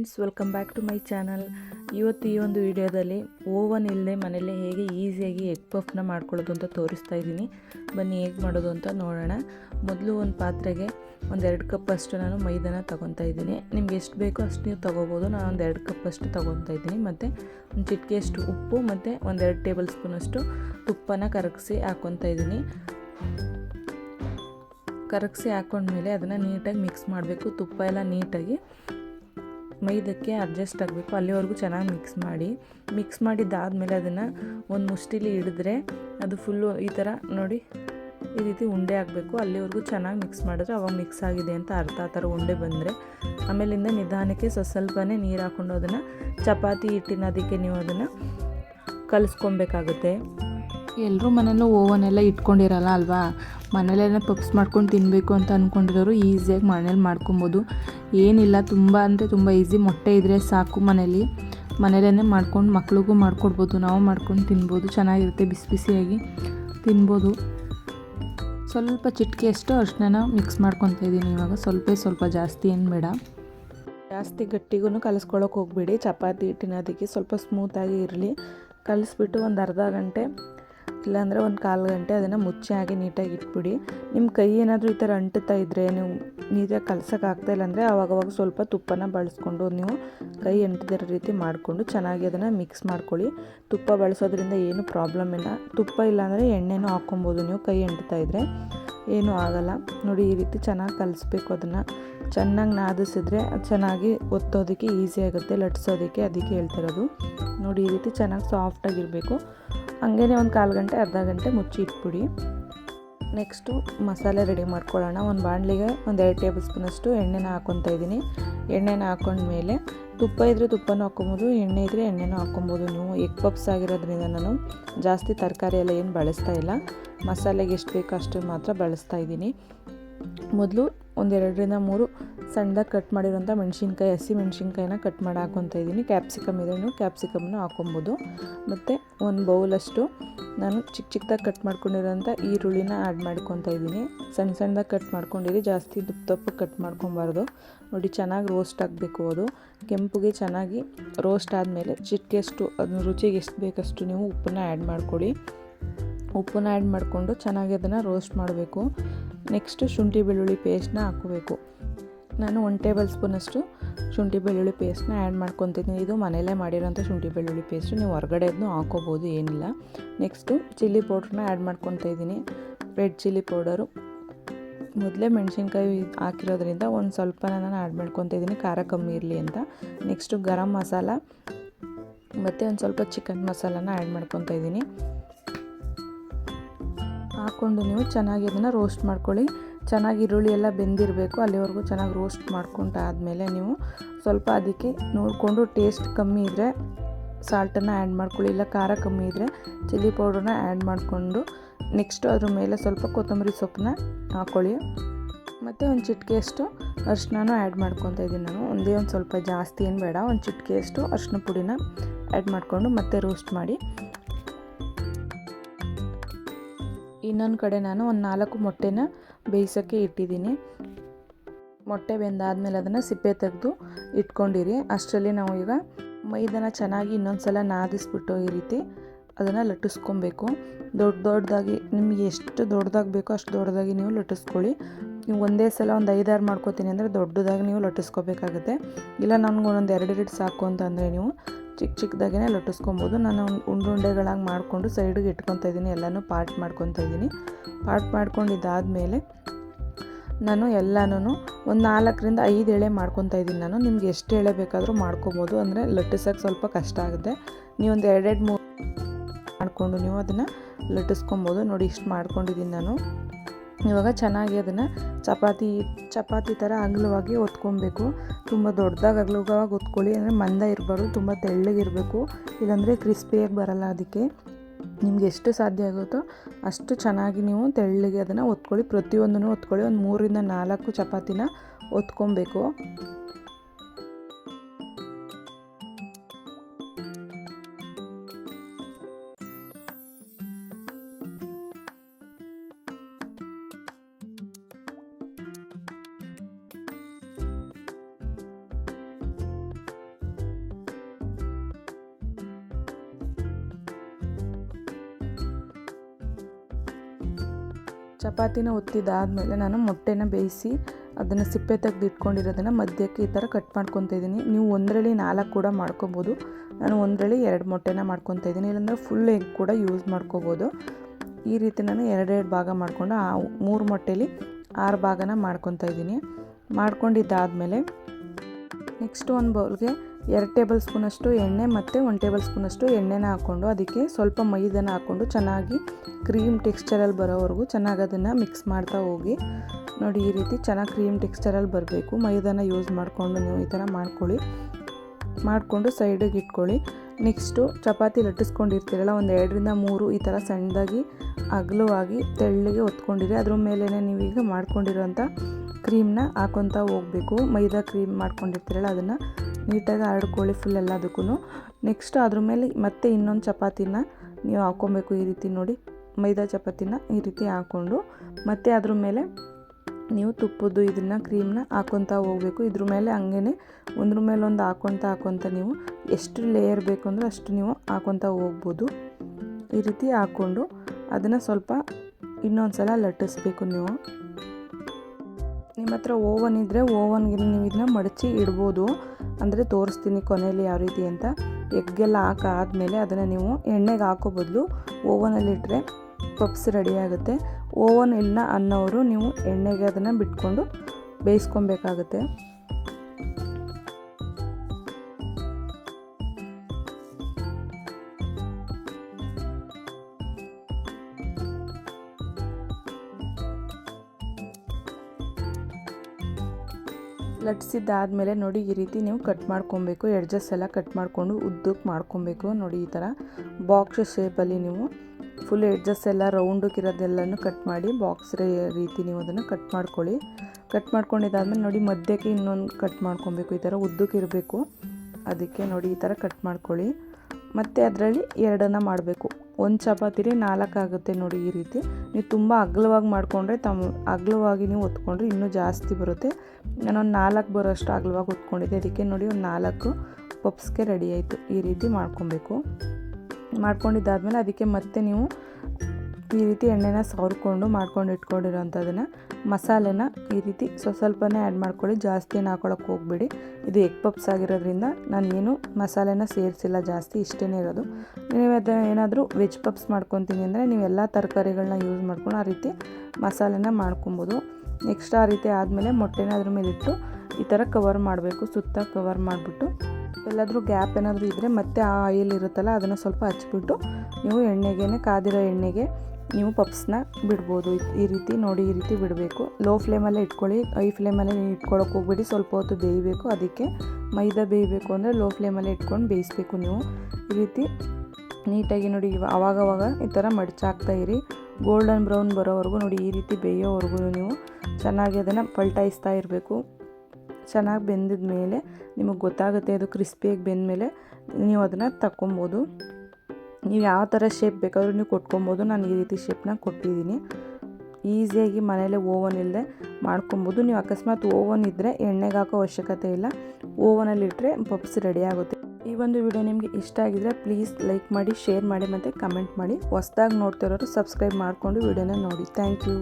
Friends, welcome back to my channel. ಇವತ್ತು ಈ ಒಂದು ವಿಡಿಯೋದಲ್ಲಿ ಓವನ್ ಇಲ್ಲದೆ ಮನೇಲಿ ಹೇಗೆ ಈಸಿಯಾಗಿ ಎಗ್ ಪಫ್ನ ಮಾಡ್ಕೊಳ್ಳೋದು ಅಂತ ತೋರಿಸ್ತಾ ಇದ್ದೀನಿ. ಬನ್ನಿ ಹೇಗೆ ಮಾಡೋದು ಅಂತ ನೋಡೋಣ. ಮೊದಲು ಒಂದು ಪಾತ್ರೆಗೆ ಒಂದು ಎರಡು ಕಪ್ ಅಷ್ಟು ನಾನು ಮೈದಾನ ತೊಗೊತಾ ಇದ್ದೀನಿ. ನಿಮ್ಗೆ ಎಷ್ಟು ಬೇಕೋ ಅಷ್ಟು ನೀವು ತೊಗೋಬೋದು. ನಾನು ಒಂದು ಎರಡು ಕಪ್ ಅಷ್ಟು ತೊಗೊತಾ ಇದ್ದೀನಿ. ಮತ್ತು ಒಂದು ಚಿಟಿಕೆಯಷ್ಟು ಉಪ್ಪು, ಮತ್ತು ಒಂದೆರಡು ಟೇಬಲ್ ಸ್ಪೂನಷ್ಟು ತುಪ್ಪನ ಕರಗಿಸಿ ಹಾಕ್ಕೊತಾ ಇದ್ದೀನಿ. ಕರಗಿಸಿ ಹಾಕ್ಕೊಂಡ್ಮೇಲೆ ಅದನ್ನು ನೀಟಾಗಿ ಮಿಕ್ಸ್ ಮಾಡಬೇಕು. ತುಪ್ಪ ಎಲ್ಲ ನೀಟಾಗಿ ಮೈದಕ್ಕೆ ಅಡ್ಜಸ್ಟ್ ಆಗಬೇಕು. ಅಲ್ಲಿವರೆಗೂ ಚೆನ್ನಾಗಿ ಮಿಕ್ಸ್ ಮಾಡಿ. ಮಿಕ್ಸ್ ಮಾಡಿದ್ದಾದಮೇಲೆ ಅದನ್ನು ಒಂದು ಮುಷ್ಟಿಲಿ ಹಿಡಿದ್ರೆ ಅದು ಫುಲ್ಲು ಈ ಥರ ನೋಡಿ, ಈ ರೀತಿ ಉಂಡೆ ಆಗಬೇಕು. ಅಲ್ಲಿವರೆಗೂ ಚೆನ್ನಾಗಿ ಮಿಕ್ಸ್ ಮಾಡಿದ್ರೆ ಅವಾಗ ಮಿಕ್ಸ್ ಆಗಿದೆ ಅಂತ ಅರ್ಥ. ಆ ಥರ ಉಂಡೆ ಬಂದರೆ. ಆಮೇಲಿಂದ ನಿಧಾನಕ್ಕೆ ಸ್ವಲ್ಪ ಸ್ವಲ್ಪನೇ ನೀರು ಹಾಕ್ಕೊಂಡು ಅದನ್ನು ಚಪಾತಿ ಹಿಟ್ಟಿನ ಅದಕ್ಕೆ ನೀವು ಅದನ್ನು ಕಲಿಸ್ಕೊಬೇಕಾಗುತ್ತೆ. ಎಲ್ಲರೂ ಮನೇಲೂ ಓವನ್ ಎಲ್ಲ ಇಟ್ಕೊಂಡಿರಲ್ಲ ಅಲ್ವಾ? ಮನೇಲೆಲ್ಲ ಪಪ್ಸ್ ಮಾಡ್ಕೊಂಡು ತಿನ್ನಬೇಕು ಅಂತ ಅಂದ್ಕೊಂಡಿರೋರು ಈಸಿಯಾಗಿ ಮನೇಲಿ ಮಾಡ್ಕೊಬೋದು. ಏನಿಲ್ಲ, ತುಂಬ ಅಂದರೆ ತುಂಬ ಈಸಿ. ಮೊಟ್ಟೆ ಇದ್ದರೆ ಸಾಕು ಮನೇಲಿ. ಮನೇಲೇ ಮಾಡ್ಕೊಂಡು ಮಕ್ಳಿಗೂ ಮಾಡ್ಕೊಡ್ಬೋದು. ನಾವು ಮಾಡ್ಕೊಂಡು ತಿನ್ಬೋದು. ಚೆನ್ನಾಗಿರುತ್ತೆ ಬಿಸಿ ಬಿಸಿಯಾಗಿ ತಿನ್ಬೋದು. ಸ್ವಲ್ಪ ಚಿಟಿಕೆಯಷ್ಟು ಅರಿಶಿನ ಮಿಕ್ಸ್ ಮಾಡ್ಕೊತಾ ಇದ್ದೀನಿ ಇವಾಗ. ಸ್ವಲ್ಪ ಸ್ವಲ್ಪ ಜಾಸ್ತಿ ಏನು ಬೇಡ. ಜಾಸ್ತಿ ಗಟ್ಟಿಗೂ ಕಲಿಸ್ಕೊಳಕ್ಕೆ ಹೋಗ್ಬೇಡಿ. ಚಪಾತಿ ಹಿಟ್ಟಿನ ಅದಕ್ಕೆ ಸ್ವಲ್ಪ ಸ್ಮೂತಾಗಿ ಇರಲಿ. ಕಲಿಸ್ಬಿಟ್ಟು ಒಂದು ಅರ್ಧ ಗಂಟೆ ಇಲ್ಲಾಂದರೆ ಒಂದು ಕಾಲು ಗಂಟೆ ಅದನ್ನು ಮುಚ್ಚಿ ಹಾಗೆ ನೀಟಾಗಿ ಇಟ್ಬಿಡಿ. ನಿಮ್ಮ ಕೈ ಏನಾದರೂ ಈ ಥರ ಅಂಟುತ್ತಾ ಇದ್ದರೆ ನೀವು ನೀಟಾಗಿ ಕಲ್ಸೋಕ್ಕಾಗ್ತಾ ಇಲ್ಲ ಅಂದರೆ ಆವಾಗವಾಗ ಸ್ವಲ್ಪ ತುಪ್ಪನ ಬಳಸ್ಕೊಂಡು ನೀವು ಕೈ ಅಂಟದಿರೋ ರೀತಿ ಮಾಡಿಕೊಂಡು ಚೆನ್ನಾಗಿ ಅದನ್ನು ಮಿಕ್ಸ್ ಮಾಡ್ಕೊಳ್ಳಿ. ತುಪ್ಪ ಬಳಸೋದ್ರಿಂದ ಏನು ಪ್ರಾಬ್ಲಮ್ ಇಲ್ಲ. ತುಪ್ಪ ಇಲ್ಲಾಂದರೆ ಎಣ್ಣೆನೂ ಹಾಕ್ಕೊಬೋದು ನೀವು ಕೈ ಅಂಟುತ್ತಾ ಇದ್ದರೆ ಏನೂ ಆಗಲ್ಲ. ನೋಡಿ ಈ ರೀತಿ ಚೆನ್ನಾಗಿ ಕಲಿಸ್ಬೇಕು ಅದನ್ನು. ಚೆನ್ನಾಗಿ ನಾದಿಸಿದ್ರೆ ಚೆನ್ನಾಗಿ ಒತ್ತೋದಕ್ಕೆ ಈಸಿ ಆಗುತ್ತೆ, ಲಟ್ಸೋದಕ್ಕೆ ಅದಕ್ಕೆ ಹೇಳ್ತಿರೋದು ನೋಡಿ ಈ ರೀತಿ ಚೆನ್ನಾಗಿ ಸಾಫ್ಟಾಗಿರಬೇಕು ಹಂಗೇ ಒಂದು ಕಾಲು ಗಂಟೆ, ಅರ್ಧ ಗಂಟೆ ಮುಚ್ಚಿ ಇಟ್ಬಿಡಿ. ನೆಕ್ಸ್ಟು ಮಸಾಲೆ ರೆಡಿ ಮಾಡ್ಕೊಳ್ಳೋಣ. ಒಂದು ಬಾಣಲಿಗೆ ಒಂದು ಎರಡು ಟೇಬಲ್ ಸ್ಪೂನಷ್ಟು ಎಣ್ಣೆನ ಹಾಕ್ಕೊತಾ ಇದ್ದೀನಿ. ಎಣ್ಣೆನ ಹಾಕ್ಕೊಂಡ್ಮೇಲೆ ತುಪ್ಪ ಇದ್ದರೆ ತುಪ್ಪನೂ ಹಾಕ್ಕೊಬೋದು, ಎಣ್ಣೆ ಇದ್ದರೆ ಎಣ್ಣೆನೂ ಹಾಕ್ಕೊಬೋದು ನೀವು. ಎಗ್ ಪಪ್ಸ್ ಆಗಿರೋದ್ರಿಂದ ನಾನು ಜಾಸ್ತಿ ತರಕಾರಿ ಎಲ್ಲ ಏನು ಬಳಸ್ತಾ ಇಲ್ಲ. ಮಸಾಲೆಗೆ ಎಷ್ಟು ಬೇಕೋ ಅಷ್ಟು ಮಾತ್ರ ಬಳಸ್ತಾ ಇದ್ದೀನಿ. ಮೊದಲು ಒಂದೆರಡರಿಂದ ಮೂರು ಸಣ್ಣದಾಗಿ ಕಟ್ ಮಾಡಿರೋಂಥ ಮೆಣಸಿನ್ಕಾಯಿ, ಹಸಿ ಮೆಣಸಿನ್ಕಾಯಿನ ಕಟ್ ಮಾಡಿ ಹಾಕೊತ ಇದ್ದೀನಿ. ಕ್ಯಾಪ್ಸಿಕಮ್ ಇದ್ರೂ ಕ್ಯಾಪ್ಸಿಕಮ್ನು ಹಾಕ್ಕೊಬೋದು ಮತ್ತು ಒಂದು ಬೌಲಷ್ಟು ನಾನು ಚಿಕ್ಕ ಚಿಕ್ಕದಾಗಿ ಕಟ್ ಮಾಡ್ಕೊಂಡಿರೋಂಥ ಈರುಳ್ಳಿನ ಆ್ಯಡ್ ಮಾಡ್ಕೊತ ಇದ್ದೀನಿ. ಸಣ್ಣ ಸಣ್ಣದಾಗಿ ಕಟ್ ಮಾಡ್ಕೊಂಡಿರಿ, ಜಾಸ್ತಿ ದಪ್ಪ ದಪ್ಪ ಕಟ್ ಮಾಡ್ಕೊಬಾರ್ದು. ನೋಡಿ, ಚೆನ್ನಾಗಿ ರೋಸ್ಟ್ ಆಗಬೇಕು ಅದು. ಕೆಂಪುಗೆ ಚೆನ್ನಾಗಿ ರೋಸ್ಟ್ ಆದಮೇಲೆ ಚಿಟಿಕೆಷ್ಟು ಅದನ್ನ ರುಚಿಗೆ ಎಷ್ಟು ಬೇಕಷ್ಟು ನೀವು ಉಪ್ಪನ್ನ ಆ್ಯಡ್ ಮಾಡ್ಕೊಳ್ಳಿ. ಉಪ್ಪನ್ನ ಆ್ಯಡ್ ಮಾಡಿಕೊಂಡು ಚೆನ್ನಾಗಿ ಅದನ್ನು ರೋಸ್ಟ್ ಮಾಡಬೇಕು. ನೆಕ್ಸ್ಟ್ ಶುಂಠಿ ಬೆಳ್ಳುಳ್ಳಿ ಪೇಸ್ಟ್ನ ಹಾಕೋಬೇಕು. ನಾನು ಒನ್ ಟೇಬಲ್ ಸ್ಪೂನಷ್ಟು ಶುಂಠಿ ಬೆಳ್ಳುಳ್ಳಿ ಪೇಸ್ಟ್ನ ಆ್ಯಡ್ ಮಾಡ್ಕೊತಿದ್ದೀನಿ ಇದು ಮನೆಯಲ್ಲೇ ಮಾಡಿರೋಂಥ ಶುಂಠಿ ಬೆಳ್ಳುಳ್ಳಿ ಪೇಸ್ಟು ನೀವು ಹೊರಗಡೆದೂ ಹಾಕೋಬೋದು, ಏನಿಲ್ಲ. ನೆಕ್ಸ್ಟು ಚಿಲ್ಲಿ ಪೌಡ್ರನ್ನ ಆ್ಯಡ್ ಮಾಡ್ಕೊತಾ ಇದ್ದೀನಿ. ರೆಡ್ ಚಿಲ್ಲಿ ಪೌಡರು ಮೊದಲೇ ಮೆಣಸಿನ್ಕಾಯಿ ಹಾಕಿರೋದ್ರಿಂದ ಒಂದು ಸ್ವಲ್ಪ ನಾನು ಆ್ಯಡ್ ಮಾಡ್ಕೊತಾ ಇದ್ದೀನಿ, ಖಾರ ಕಮ್ಮಿ ಇರಲಿ ಅಂತ. ನೆಕ್ಸ್ಟು ಗರಂ ಮಸಾಲ ಮತ್ತು ಒಂದು ಸ್ವಲ್ಪ ಚಿಕನ್ ಮಸಾಲಾನ ಆ್ಯಡ್ ಮಾಡ್ಕೊತಾ ಇದ್ದೀನಿ. ಹಾಕ್ಕೊಂಡು ನೀವು ಚೆನ್ನಾಗಿ ಅದನ್ನು ರೋಸ್ಟ್ ಮಾಡ್ಕೊಳ್ಳಿ. ಚೆನ್ನಾಗಿ ಈರುಳ್ಳಿ ಎಲ್ಲ ಬೆಂದಿರಬೇಕು, ಅಲ್ಲಿವರೆಗೂ ಚೆನ್ನಾಗಿ ರೋಸ್ಟ್ ಮಾಡ್ಕೊಂಡು ಆದಮೇಲೆ ನೀವು ಸ್ವಲ್ಪ ಅದಕ್ಕೆ ನೋಡಿಕೊಂಡು ಟೇಸ್ಟ್ ಕಮ್ಮಿ ಇದ್ದರೆ ಸಾಲ್ಟನ್ನು ಆ್ಯಡ್ ಮಾಡ್ಕೊಳ್ಳಿ, ಇಲ್ಲ ಖಾರ ಕಮ್ಮಿ ಇದ್ದರೆ ಚಿಲ್ಲಿ ಪೌಡ್ರನ್ನ ಆ್ಯಡ್ ಮಾಡಿಕೊಂಡು ನೆಕ್ಸ್ಟು ಅದ್ರ ಮೇಲೆ ಸ್ವಲ್ಪ ಕೊತ್ತಂಬರಿ ಸೊಪ್ಪನ್ನ ಹಾಕ್ಕೊಳ್ಳಿ ಮತ್ತು ಒಂದು ಚಿಟಿಕೆಯಷ್ಟು ಅರ್ಶಿನೂ ಆ್ಯಡ್ ಮಾಡ್ಕೊತಾ ಇದ್ದೀನಿ ನಾನು. ಒಂದೇ ಒಂದು ಸ್ವಲ್ಪ ಜಾಸ್ತಿ ಏನು ಬೇಡ, ಒಂದು ಚಿಟಿಕೆಯಷ್ಟು ಅರಿಶಿನ ಪುಡಿನ ಆ್ಯಡ್ ಮಾಡಿಕೊಂಡು ಮತ್ತೆ ರೋಸ್ಟ್ ಮಾಡಿ. ಇನ್ನೊಂದು ಕಡೆ ನಾನು ಒಂದು ನಾಲ್ಕು ಮೊಟ್ಟೆನ ಬೇಯಿಸೋಕ್ಕೆ ಇಟ್ಟಿದ್ದೀನಿ. ಮೊಟ್ಟೆ ಬೆಂದಾದಮೇಲೆ ಅದನ್ನು ಸಿಪ್ಪೆ ತೆಗೆದು ಇಟ್ಕೊಂಡಿರಿ. ಅಷ್ಟರಲ್ಲಿ ನಾವು ಈಗ ಮೈದಾನ ಚೆನ್ನಾಗಿ ಇನ್ನೊಂದು ಸಲ ನಾದಿಸ್ಬಿಟ್ಟು ಈ ರೀತಿ ಅದನ್ನು ಲಟ್ಟಿಸ್ಕೊಬೇಕು. ದೊಡ್ಡ ದೊಡ್ಡದಾಗಿ ನಿಮಗೆ ಎಷ್ಟು ದೊಡ್ಡದಾಗಿ ಬೇಕೋ ಅಷ್ಟು ದೊಡ್ಡದಾಗಿ ನೀವು ಲಟ್ಟಿಸ್ಕೊಳ್ಳಿ. ನೀವು ಒಂದೇ ಸಲ ಒಂದು ಐದಾರು ಮಾಡ್ಕೋತೀನಿ ಅಂದರೆ ದೊಡ್ಡದಾಗಿ ನೀವು ಲಟ್ಟಿಸ್ಕೋಬೇಕಾಗುತ್ತೆ. ಇಲ್ಲ ನಮ್ಗೆ ಒಂದೊಂದು ಎರಡು ಸಾಕು ಅಂತಂದರೆ ನೀವು ಚಿಕ್ಕ ಚಿಕ್ಕದಾಗೇ ಲಟ್ಟಿಸ್ಕೊಬೋದು. ನಾನು ಉಂಡುಂಡೆಗಳಾಗಿ ಮಾಡಿಕೊಂಡು ಸೈಡಿಗೆ ಇಟ್ಕೊತಾ ಇದ್ದೀನಿ. ಎಲ್ಲನೂ ಪಾರ್ಟ್ ಮಾಡ್ಕೊತಾ ಇದ್ದೀನಿ. ಪಾರ್ಟ್ ಮಾಡ್ಕೊಂಡಿದ್ದಾದಮೇಲೆ ನಾನು ಎಲ್ಲನೂ ಒಂದು ನಾಲ್ಕರಿಂದ ಐದು ಎಳೆ ಮಾಡ್ಕೊತಾ ಇದ್ದೀನಿ ನಾನು. ನಿಮ್ಗೆ ಎಷ್ಟು ಎಳೆ ಬೇಕಾದರೂ ಮಾಡ್ಕೊಬೋದು. ಅಂದರೆ ಲಟ್ಟಿಸೋಕ್ಕೆ ಸ್ವಲ್ಪ ಕಷ್ಟ ಆಗುತ್ತೆ. ನೀವೊಂದು ಎರಡೆರಡು ಮೂರು ಮಾಡಿಕೊಂಡು ನೀವು ಅದನ್ನು ಲಟ್ಟಿಸ್ಕೊಬೋದು. ನೋಡಿ ಇಷ್ಟು ಮಾಡ್ಕೊಂಡಿದ್ದೀನಿ ನಾನು. ಇವಾಗ ಚೆನ್ನಾಗಿ ಅದನ್ನು ಚಪಾತಿ ಚಪಾತಿ ಥರ ಅಗಲವಾಗಿ ಒತ್ಕೊಬೇಕು. ತುಂಬ ದೊಡ್ಡದಾಗಿ ಅಗಲವಾಗಿ ಒತ್ಕೊಳ್ಳಿ. ಅಂದರೆ ಮಂದ ಇರಬಾರ್ದು, ತುಂಬ ತೆಳ್ಳಗಿರಬೇಕು ಇಲ್ಲಾಂದರೆ ಕ್ರಿಸ್ಪಿಯಾಗಿ ಬರಲ್ಲ ಅದಕ್ಕೆ. ನಿಮ್ಗೆ ಎಷ್ಟು ಸಾಧ್ಯ ಆಗುತ್ತೋ ಅಷ್ಟು ಚೆನ್ನಾಗಿ ನೀವು ತೆಳ್ಳಗೆ ಅದನ್ನು ಒತ್ಕೊಳ್ಳಿ. ಪ್ರತಿಯೊಂದನ್ನು ಒತ್ಕೊಳ್ಳಿ. ಒಂದು ಮೂರಿಂದ ನಾಲ್ಕು ಚಪಾತಿನ ಒತ್ಕೊಬೇಕು. ಚಪಾತಿನ ಒತ್ತಿದಾದಮೇಲೆ ನಾನು ಮೊಟ್ಟೆನ ಬೇಯಿಸಿ ಅದನ್ನು ಸಿಪ್ಪೆ ತೆಗೆದು ಇಟ್ಕೊಂಡಿರೋದನ್ನು ಮಧ್ಯಕ್ಕೆ ಈ ಥರ ಕಟ್ ಮಾಡ್ಕೊತಾ ಇದ್ದೀನಿ. ನೀವು ಒಂದರಲ್ಲಿ ನಾಲ್ಕು ಕೂಡ ಮಾಡ್ಕೊಬೋದು. ನಾನು ಒಂದರಲ್ಲಿ ಎರಡು ಮೊಟ್ಟೆನ ಮಾಡ್ಕೊತಾ ಇದ್ದೀನಿ. ಇಲ್ಲಾಂದರೆ ಫುಲ್ ಎಗ್ ಕೂಡ ಯೂಸ್ ಮಾಡ್ಕೋಬೋದು. ಈ ರೀತಿ ನಾನು ಎರಡೆರಡು ಭಾಗ ಮಾಡಿಕೊಂಡು ಆ ಮೂರು ಮೊಟ್ಟೆಲಿ ಆರು ಭಾಗನ ಮಾಡ್ಕೊತಾ ಇದ್ದೀನಿ. ಮಾಡ್ಕೊಂಡಿದ್ದಾದಮೇಲೆ ನೆಕ್ಸ್ಟ್ ಒಂದು ಬೌಲ್ಗೆ ಎರಡು ಟೇಬಲ್ ಸ್ಪೂನಷ್ಟು ಎಣ್ಣೆ ಮತ್ತು ಒಂದು ಟೇಬಲ್ ಸ್ಪೂನಷ್ಟು ಎಣ್ಣೆನ ಹಾಕ್ಕೊಂಡು ಅದಕ್ಕೆ ಸ್ವಲ್ಪ ಮೈದನ ಹಾಕ್ಕೊಂಡು ಚೆನ್ನಾಗಿ ಕ್ರೀಮ್ ಟೆಕ್ಸ್ಚರಲ್ಲಿ ಬರೋವರೆಗೂ ಚೆನ್ನಾಗಿ ಅದನ್ನು ಮಿಕ್ಸ್ ಮಾಡ್ತಾ ಹೋಗಿ. ನೋಡಿ, ಈ ರೀತಿ ಚೆನ್ನಾಗಿ ಕ್ರೀಮ್ ಟೆಕ್ಸ್ಚರಲ್ಲಿ ಬರಬೇಕು. ಮೈದಾನ ಯೂಸ್ ಮಾಡಿಕೊಂಡು ನೀವು ಈ ಥರ ಮಾಡ್ಕೊಳ್ಳಿ. ಮಾಡಿಕೊಂಡು ಸೈಡಿಗೆ ಇಟ್ಕೊಳ್ಳಿ. ನೆಕ್ಸ್ಟು ಚಪಾತಿ ಲಟ್ಟಿಸ್ಕೊಂಡಿರ್ತೀರಲ್ಲ, ಒಂದು ಎರಡರಿಂದ ಮೂರು ಈ ಥರ ಸಣ್ಣದಾಗಿ ಅಗಲವಾಗಿ ತೆಳ್ಳಗೆ ಹೊತ್ಕೊಂಡಿರಿ. ಅದ್ರ ಮೇಲೇ ನೀವೀಗ ಮಾಡ್ಕೊಂಡಿರೋಂಥ ಕ್ರೀಮ್ನ ಹಾಕೊತಾ ಹೋಗಬೇಕು. ಮೈದಾ ಕ್ರೀಮ್ ಮಾಡ್ಕೊಂಡಿರ್ತೀರಲ್ಲ, ಅದನ್ನು ನೀಟಾಗಿ ಹರಡ್ಕೊಳ್ಳಿ ಫುಲ್ ಎಲ್ಲದಕ್ಕೂ ನೆಕ್ಸ್ಟ್ ಅದ್ರ ಮೇಲೆ ಮತ್ತೆ ಇನ್ನೊಂದು ಚಪಾತಿನ ನೀವು ಹಾಕ್ಕೊಬೇಕು ಈ ರೀತಿ ನೋಡಿ. ಮೈದಾ ಚಪಾತಿನ ಈ ರೀತಿ ಹಾಕ್ಕೊಂಡು ಮತ್ತೆ ಅದ್ರ ಮೇಲೆ ನೀವು ತುಪ್ಪದ್ದು ಇದನ್ನು ಕ್ರೀಮ್ನ ಹಾಕ್ಕೊತಾ ಹೋಗಬೇಕು. ಇದ್ರ ಮೇಲೆ ಹಂಗೇ ಒಂದ್ರ ಮೇಲೆ ಒಂದು ಹಾಕ್ಕೊತ ಹಾಕ್ಕೊತ ನೀವು ಎಷ್ಟು ಲೇಯರ್ ಬೇಕು ಅಂದರೆ ಅಷ್ಟು ನೀವು ಹಾಕ್ಕೊತ ಹೋಗ್ಬೋದು. ಈ ರೀತಿ ಹಾಕ್ಕೊಂಡು ಅದನ್ನು ಸ್ವಲ್ಪ ಇನ್ನೊಂದು ಸಲ ಲಟ್ಟಿಸ್ಬೇಕು ನೀವು. ನಿಮ್ಮ ಹತ್ರ ಓವನ್ ಇದ್ದರೆ ಓವನ್ಗೆ ನೀವು ಇದನ್ನ ಮಡಚಿ ಇಡ್ಬೋದು. ಅಂದರೆ ತೋರಿಸ್ತೀನಿ ಕೊನೆಯಲ್ಲಿ ಯಾವ ರೀತಿ ಅಂತ. ಎಗ್ಗೆಲ್ಲ ಹಾಕಾದ್ಮೇಲೆ ಅದನ್ನು ನೀವು ಎಣ್ಣೆಗೆ ಹಾಕೋ ಬದಲು ಓವನಲ್ಲಿಟ್ಟರೆ ಪಪ್ಸ್ ರೆಡಿ ಆಗುತ್ತೆ. ಓವನ್ ಇಲ್ಲ ಅನ್ನೋರು ನೀವು ಎಣ್ಣೆಗೆ ಅದನ್ನು ಬಿಟ್ಕೊಂಡು ಬೇಯಿಸ್ಕೊಬೇಕಾಗುತ್ತೆ. ಲಟ್ಸಿದ್ದಾದಮೇಲೆ ನೋಡಿ, ಈ ರೀತಿ ನೀವು ಕಟ್ ಮಾಡ್ಕೊಬೇಕು. ಎಡ್ಜಸ್ ಎಲ್ಲ ಕಟ್ ಮಾಡಿಕೊಂಡು ಉದ್ದಕ್ಕೆ ಮಾಡ್ಕೊಬೇಕು. ನೋಡಿ, ಈ ಥರ ಬಾಕ್ಸ್ ಶೇಪಲ್ಲಿ ನೀವು ಫುಲ್ ಎಡ್ಜಸ್ ಎಲ್ಲ ರೌಂಡಕ್ಕಿರೋದೆಲ್ಲನೂ ಕಟ್ ಮಾಡಿ ಬಾಕ್ಸ್ ರೀತಿ ನೀವು ಅದನ್ನು ಕಟ್ ಮಾಡ್ಕೊಳ್ಳಿ. ಕಟ್ ಮಾಡ್ಕೊಂಡಿದ್ದಾದ್ಮೇಲೆ ನೋಡಿ, ಮಧ್ಯಕ್ಕೆ ಇನ್ನೊಂದು ಕಟ್ ಮಾಡ್ಕೊಬೇಕು. ಈ ಥರ ಉದ್ದಕ್ಕೆ ಇರಬೇಕು. ಅದಕ್ಕೆ ನೋಡಿ, ಈ ಥರ ಕಟ್ ಮಾಡ್ಕೊಳ್ಳಿ. ಮತ್ತು ಅದರಲ್ಲಿ ಎರಡನ್ನು ಮಾಡಬೇಕು. ಒಂದು ಚಪಾತಿರಿ ನಾಲ್ಕು ಆಗುತ್ತೆ ನೋಡಿ ಈ ರೀತಿ. ನೀವು ತುಂಬ ಅಗಲವಾಗಿ ಮಾಡಿಕೊಂಡ್ರೆ ತಮ್ಮ ಅಗಲವಾಗಿ ನೀವು ಒತ್ಕೊಂಡ್ರೆ ಇನ್ನೂ ಜಾಸ್ತಿ ಬರುತ್ತೆ. ನಾನೊಂದು ನಾಲ್ಕು ಬರೋಷ್ಟು ಅಗಲವಾಗಿ ಒತ್ಕೊಂಡಿದ್ದೆ ಅದಕ್ಕೆ ನೋಡಿ ಒಂದು ನಾಲ್ಕು ಪಪ್ಸ್ಗೆ ರೆಡಿ ಆಯಿತು. ಈ ರೀತಿ ಮಾಡ್ಕೊಬೇಕು. ಮಾಡ್ಕೊಂಡಿದ್ದಾದಮೇಲೆ ಅದಕ್ಕೆ ಮತ್ತೆ ನೀವು ಈ ರೀತಿ ಎಣ್ಣೆನ ಸವರ್ಕೊಂಡು ಮಾಡ್ಕೊಂಡು ಇಟ್ಕೊಂಡಿರೋಂಥದ್ದನ್ನು ಮಸಾಲೆನ ಈ ರೀತಿ ಸ್ವಸ್ವಲ್ಪನೇ ಆ್ಯಡ್ ಮಾಡ್ಕೊಳ್ಳಿ. ಜಾಸ್ತಿ ಏನು ಹಾಕೊಳಕ್ಕೆ ಹೋಗ್ಬೇಡಿ. ಇದು ಎಗ್ ಪಪ್ಸ್ ಆಗಿರೋದ್ರಿಂದ ನಾನು ಏನು ಮಸಾಲೆನ ಸೇರಿಸಿಲ್ಲ ಜಾಸ್ತಿ ಇಷ್ಟೇ ಇರೋದು. ನೀವು ಅದು ಏನಾದರೂ ವೆಜ್ ಪಪ್ಸ್ ಮಾಡ್ಕೊತೀನಿ ಅಂದರೆ ನೀವು ಎಲ್ಲ ತರಕಾರಿಗಳನ್ನ ಯೂಸ್ ಮಾಡ್ಕೊಂಡು ಆ ರೀತಿ ಮಸಾಲೆನ ಮಾಡ್ಕೊಬೋದು. ನೆಕ್ಸ್ಟ್ ಆ ರೀತಿ ಆದಮೇಲೆ ಮೊಟ್ಟೆನ ಅದ್ರ ಇಟ್ಟು ಈ ಥರ ಕವರ್ ಮಾಡಬೇಕು. ಸುತ್ತ ಕವರ್ ಮಾಡಿಬಿಟ್ಟು ಎಲ್ಲಾದರೂ ಗ್ಯಾಪ್ ಏನಾದರೂ ಇದ್ದರೆ ಮತ್ತೆ ಆ ಆಯಿಲ್ ಇರುತ್ತಲ್ಲ ಅದನ್ನು ಸ್ವಲ್ಪ ಹಚ್ಬಿಟ್ಟು ನೀವು ಎಣ್ಣೆಗೆ ಕಾದಿರೋ ಎಣ್ಣೆಗೆ ನೀವು ಪಪ್ಸ್ನ ಬಿಡ್ಬೋದು. ಈ ರೀತಿ ನೋಡಿ, ಈ ರೀತಿ ಬಿಡಬೇಕು. ಲೋ ಫ್ಲೇಮಲ್ಲೇ ಇಟ್ಕೊಳ್ಳಿ. ಐ ಫ್ಲೇಮಲ್ಲೇ ಇಟ್ಕೊಳ್ಳೋಕೆ ಹೋಗ್ಬಿಡಿ. ಸ್ವಲ್ಪ ಹೊತ್ತು ಬೇಯಬೇಕು. ಅದಕ್ಕೆ ಮೈದಾ ಬೇಯಬೇಕು ಅಂದರೆ ಲೋ ಫ್ಲೇಮಲ್ಲೇ ಇಟ್ಕೊಂಡು ಬೇಯಿಸ್ಬೇಕು ನೀವು. ಈ ರೀತಿ ನೀಟಾಗಿ ನೋಡಿ ಅವಾಗವಾಗ ಈ ಥರ ಮಡ್ಚಾಕ್ತಾ ಇರಿ. ಗೋಲ್ಡನ್ ಬ್ರೌನ್ ಬರೋವರೆಗೂ ನೋಡಿ, ಈ ರೀತಿ ಬೇಯೋವರೆಗೂ ನೀವು ಚೆನ್ನಾಗಿ ಅದನ್ನು ಪಲ್ಟಾಯಿಸ್ತಾ ಇರಬೇಕು. ಚೆನ್ನಾಗಿ ಬೆಂದಿದ ಮೇಲೆ ನಿಮಗೆ ಗೊತ್ತಾಗುತ್ತೆ, ಅದು ಕ್ರಿಸ್ಪಿಯಾಗಿ ಬೆಂದಮೇಲೆ ನೀವು ಅದನ್ನು ತಗೊಬೋದು ನೀವು ಯಾವ ಥರ ಶೇಪ್ ಬೇಕಾದರೂ ನೀವು ಕೊಟ್ಕೊಬೋದು. ನಾನು ಈ ರೀತಿ ಶೇಪ್ನ ಕೊಟ್ಟಿದ್ದೀನಿ. ಈಸಿಯಾಗಿ ಮನೇಲೆ ಓವನ್ ಇಲ್ಲದೆ ಮಾಡ್ಕೊಬೋದು. ನೀವು ಅಕಸ್ಮಾತ್ ಓವನ್ ಇದ್ದರೆ ಎಣ್ಣೆಗೆ ಹಾಕೋ ಅವಶ್ಯಕತೆ ಇಲ್ಲ. ಓವನಲ್ಲಿಟ್ಟರೆ ಪಪ್ಸ್ ರೆಡಿ ಆಗುತ್ತೆ. ಈ ಒಂದು ವಿಡಿಯೋ ನಿಮಗೆ ಇಷ್ಟ ಆಗಿದ್ರೆ ಪ್ಲೀಸ್ ಲೈಕ್ ಮಾಡಿ ಶೇರ್ ಮಾಡಿ ಮತ್ತು ಕಮೆಂಟ್ ಮಾಡಿ. ಹೊಸ್ದಾಗಿ ನೋಡ್ತಿರೋರು ಸಬ್ಸ್ಕ್ರೈಬ್ ಮಾಡಿಕೊಂಡು ವಿಡಿಯೋನ ನೋಡಿ. Thank you